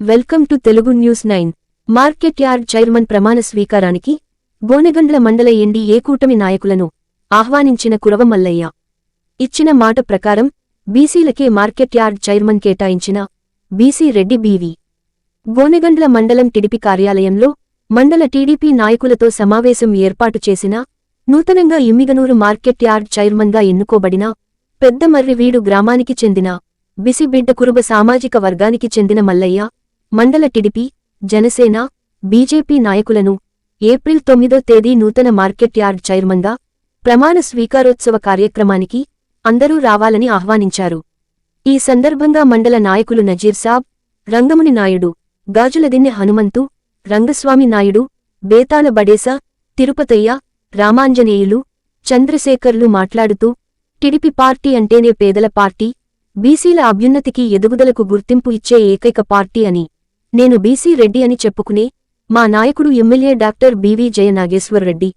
Welcome to Telugu news nine. Market yard chairman ప్రమాణ స్వీకారానికి గోనెగండ్ల మండల ఎన్డీఏ కూటమి నాయకులను ఆహ్వానించిన కురవ మల్లయ్య. ఇచ్చిన మాట ప్రకారం బీసీలకే మార్కెట్ యార్డ్ చైర్మన్ కేటాయించిన బీసీ రెడ్డి బీవి. గోనెగండ్ల మండలం టిడిపి కార్యాలయంలో మండల టీడీపీ నాయకులతో సమావేశం ఏర్పాటు చేసిన నూతనంగా ఇమ్మిగనూరు మార్కెట్ యార్డ్ చైర్మన్గా ఎన్నుకోబడిన పెద్దమర్రివీడు గ్రామానికి చెందిన బిసిబిడ్డ కురుబ సామాజిక వర్గానికి చెందిన మల్లయ్య మండల టిడిపి జనసేన బీజేపీ నాయకులను ఏప్రిల్ తొమ్మిదో తేదీ నూతన మార్కెట్ యార్డ్ చైర్మన్గా ప్రమాణ స్వీకారోత్సవ కార్యక్రమానికి అందరూ రావాలని ఆహ్వానించారు. ఈ సందర్భంగా మండల నాయకులు నజీర్ సాబ్ రంగముని నాయుడు గాజులదిన్నె హనుమంతు రంగస్వామి నాయుడు బేతాల బడేస తిరుపతయ్య రామాంజనేయులు చంద్రశేఖర్లు మాట్లాడుతూ టిడిపి పార్టీ అంటేనే పేదల పార్టీ బీసీల అభ్యున్నతికి ఎదుగుదలకు గుర్తింపు ఇచ్చే ఏకైక పార్టీ అని నేను బీసీ రెడ్డి అని చెప్పుకునే మా నాయకుడు ఎమ్మెల్యే డాక్టర్ బీవీ జయనాగేశ్వరరెడ్డి.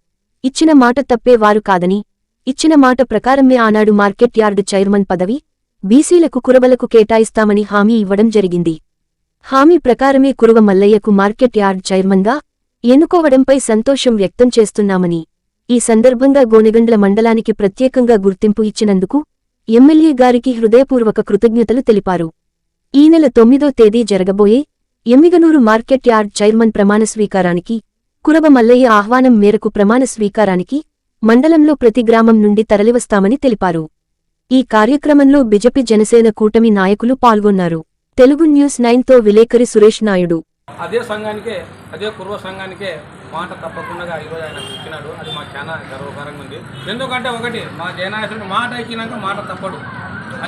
ఇచ్చిన మాట తప్పేవారు కాదని ఇచ్చిన మాట ప్రకారమే ఆనాడు మార్కెట్ యార్డు చైర్మన్ పదవి బీసీలకు కురవలకు కేటాయిస్తామని హామీ ఇవ్వడం జరిగింది. హామీ ప్రకారమే కురువ మల్లయ్యకు మార్కెట్ యార్డ్ చైర్మన్గా ఎన్నుకోవడంపై సంతోషం వ్యక్తం చేస్తున్నామని ఈ సందర్భంగా గోనెగండ్ల మండలానికి ప్రత్యేకంగా గుర్తింపు ఇచ్చినందుకు ఎమ్మెల్యే గారికి హృదయపూర్వక కృతజ్ఞతలు తెలిపారు. ఈ నెల తొమ్మిదో తేదీ జరగబోయే ఎమ్మిగనూరు మార్కెట్ యార్డ్ చైర్మన్ ప్రమాణ స్వీకారానికి కురవ మల్లయ్య ఆహ్వానం మేరకు ప్రమాణ స్వీకారానికి మండలంలో ప్రతి గ్రామం నుండి తరలివస్తామని తెలిపారు. ఈ కార్యక్రమంలో బిజెపి జనసేన కూటమి నాయకులు పాల్గొన్నారు. తెలుగు న్యూస్ నైన్తో విలేకరి సురేష్ నాయుడు. అదే సంఘానికే అదే పూర్వ సంఘానికే మాట తప్పకుండా ఈరోజు ఆయన ఇచ్చినాడు. అది మాకు చాలా గర్వకారంగా ఉంది. ఎందుకంటే ఒకటి మా జయనాయకుడు మాట ఇచ్చినాక మాట తప్పడు.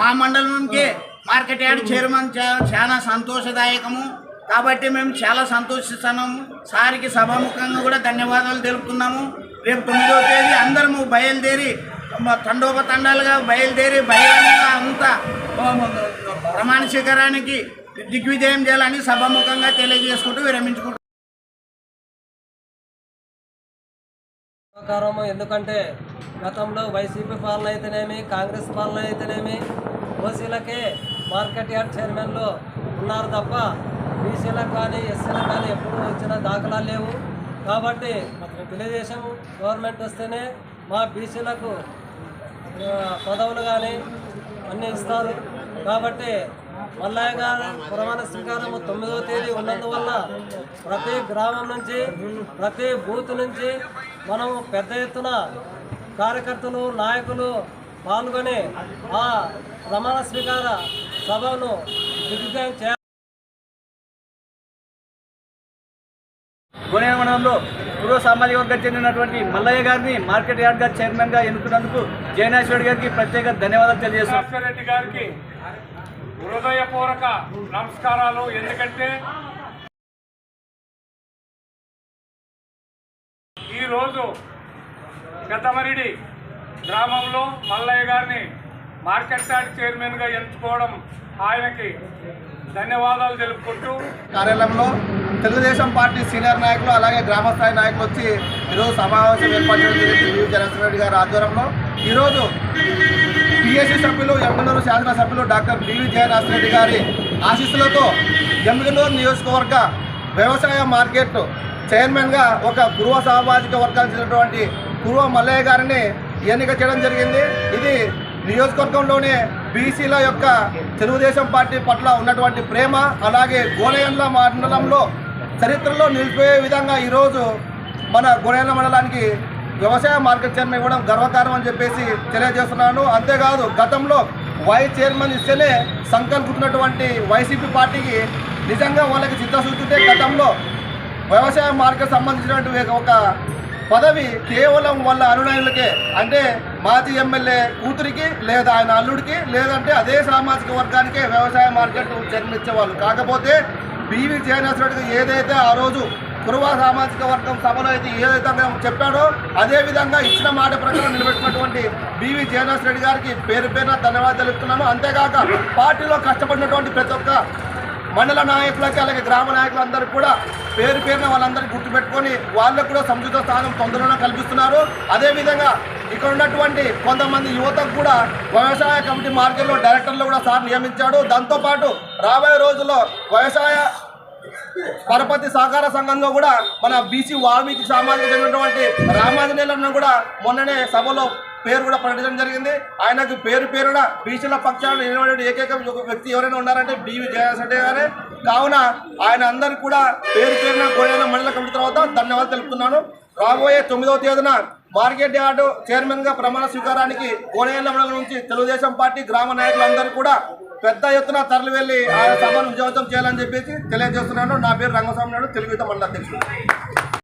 మా మండలంకి మార్కెట్ యార్డ్ చైర్మన్ చాలా సంతోషదాయకము. కాబట్టి మేము చాలా సంతోషిస్తున్నాము. సారికి సభాముఖంగా కూడా ధన్యవాదాలు తెలుపుతున్నాము. రేపు తొమ్మిదవ తేదీ అందరము బయలుదేరి తండోపతండాలుగా బయలుదేరి బహిరంగంగా అంతా ప్రమాణ శిఖరానికి దిగ్విజయం చేయాలని సభాముఖంగా తెలియజేసుకుంటూ విరమించుకుంటున్నాము. ఉపకారము ఎందుకంటే గతంలో వైసీపీ పాలన అయితేనేమి కాంగ్రెస్ పాలన అయితేనేమి ఓసీలకే మార్కెట్ యార్డ్ చైర్మన్లు ఉన్నారు తప్ప బీసీలకు కానీ ఎస్సీలకు కానీ ఎప్పుడు వచ్చిన దాఖలాలు లేవు. కాబట్టి తెలుగుదేశం గవర్నమెంట్ వస్తేనే మా బీసీలకు పదవులు కానీ అన్నీ ఇస్తారు. కాబట్టి మల్లయ్య గారు ప్రమాణ స్వీకారం తొమ్మిదవ తేదీ ఉన్నందువల్ల ప్రతి గ్రామం నుంచి ప్రతి బూత్ నుంచి మనం పెద్ద ఎత్తున కార్యకర్తలు నాయకులు పాల్గొని ఆ ప్రమాణ స్వీకార సభను దిగ్విజయం చేయాలి. గోనె మండలంలో పూర్వ సామాజిక వర్గం చెందినటువంటి మల్లయ్య గారిని మార్కెట్ యార్డ్ గారి ఎన్నుకున్నందుకు జయనాశ్వరి గారికి ప్రత్యేక ధన్యవాదాలు తెలియజేస్తున్నాం. రెడ్డి గారికి హృదయపూర్వక నమస్కారాలు. ఎందుకంటే ఈరోజు గతమరిడి గ్రామంలో మల్లయ్య గారిని మార్కెట్ యార్డ్ చైర్మన్గా ఎంచుకోవడం ఆయనకి ధన్యవాదాలు తెలుపుకుంటూ కార్యాలయంలో తెలుగుదేశం పార్టీ సీనియర్ నాయకులు అలాగే గ్రామస్థాయి నాయకులు వచ్చి ఈరోజు సమావేశం ఏర్పాటు చేయడం జరిగింది. వి. రెడ్డి గారి ఆధ్వర్యంలో. ఈరోజు పిఎస్సి సభ్యులు ఎమ్మెల్యేలు శాసనసభ్యులు డాక్టర్ బివి జయరాజరెడ్డి గారి ఆశీస్సులతో ఎమ్మెల్యేలు నియోజకవర్గ వ్యవసాయ మార్కెట్ చైర్మన్గా ఒక పూర్వ సామాజిక వర్గానికి చెందినటువంటి పూర్వ మల్లయ్య గారిని ఎన్నిక చేయడం జరిగింది. ఇది నియోజకవర్గంలోనే బీసీల యొక్క తెలుగుదేశం పార్టీ పట్ల ఉన్నటువంటి ప్రేమ అలాగే గోలయండ్ల మండలంలో చరిత్రలో నిలిచిపోయే విధంగా ఈరోజు మన గోలయండ్ల మండలానికి వ్యవసాయ మార్కెట్ చైర్మన్ ఇవ్వడం గర్వకారం అని చెప్పేసి తెలియజేస్తున్నాను. అంతేకాదు గతంలో వైస్ చైర్మన్ ఇస్తేనే సంకల్పుతున్నటువంటి వైసీపీ పార్టీకి నిజంగా వాళ్ళకి చిత్తశుద్ధితే గతంలో వ్యవసాయ మార్కెట్ సంబంధించినటువంటి ఒక పదవి కేవలం వాళ్ళ అనునాయులకే అంటే మాజీ ఎమ్మెల్యే కూతురికి లేదా ఆయన అల్లుడికి లేదంటే అదే సామాజిక వర్గానికే వ్యవసాయ మార్కెట్ జన్మించేవాళ్ళు కాకపోతే బీవీ జయనాథ్ ఏదైతే ఆ రోజు కురువా సామాజిక వర్గం సభలో అయితే ఏదైతే చెప్పాడో అదే విధంగా ఇచ్చిన మాట ప్రకారం నిలబెట్టినటువంటి బీవీ జయనాథ్ రెడ్డి గారికి పేరు పేరున ధన్యవాదాలు తెలుపుతున్నాను అంతేకాక పార్టీలో కష్టపడినటువంటి ప్రతి ఒక్క మండల నాయకులకి అలాగే గ్రామ నాయకులందరికీ కూడా పేరు పేరున వాళ్ళందరినీ గుర్తుపెట్టుకొని వాళ్ళకు కూడా సంయుత స్థానం తొందరలో కల్పిస్తున్నారు. అదేవిధంగా ఇక్కడ ఉన్నటువంటి కొంతమంది యువతకు కూడా వ్యవసాయ కమిటీ మార్కెట్లో డైరెక్టర్లు కూడా సార్ నియమించాడు. దాంతోపాటు రాబోయే రోజుల్లో వ్యవసాయ పరపతి సహకార సంఘంలో కూడా మన బీసీ వాల్మీకి సామాజిక చెందినటువంటి రామాంజనేయులను కూడా మొన్ననే సభలో పేరు కూడా ప్రకటించడం జరిగింది. ఆయనకు పేరు పేరున బీసీల పక్షాలను నిలబడే ఏకైక ఒక వ్యక్తి ఎవరైనా ఉన్నారంటే డివి జయశెట్టి గారే. కావున ఆయన అందరికీ కూడా పేరు పేరున గోడైన మండల కమిటీ తర్వాత ధన్యవాదాలు తెలుపుతున్నాను. రాబోయే తొమ్మిదవ తేదీన మార్కెట్ యార్డు చైర్మన్గా ప్రమాణ స్వీకారానికి గోడైన మండలం నుంచి తెలుగుదేశం పార్టీ గ్రామ నాయకులందరూ కూడా పెద్ద ఎత్తున తరలి వెళ్ళి ఆయన సభను విజయవంతం చేయాలని చెప్పేసి తెలియజేస్తున్నాను. నా పేరు రంగస్వామి నాయుడు తెలుగుదేశం మండల అధ్యక్షుడు.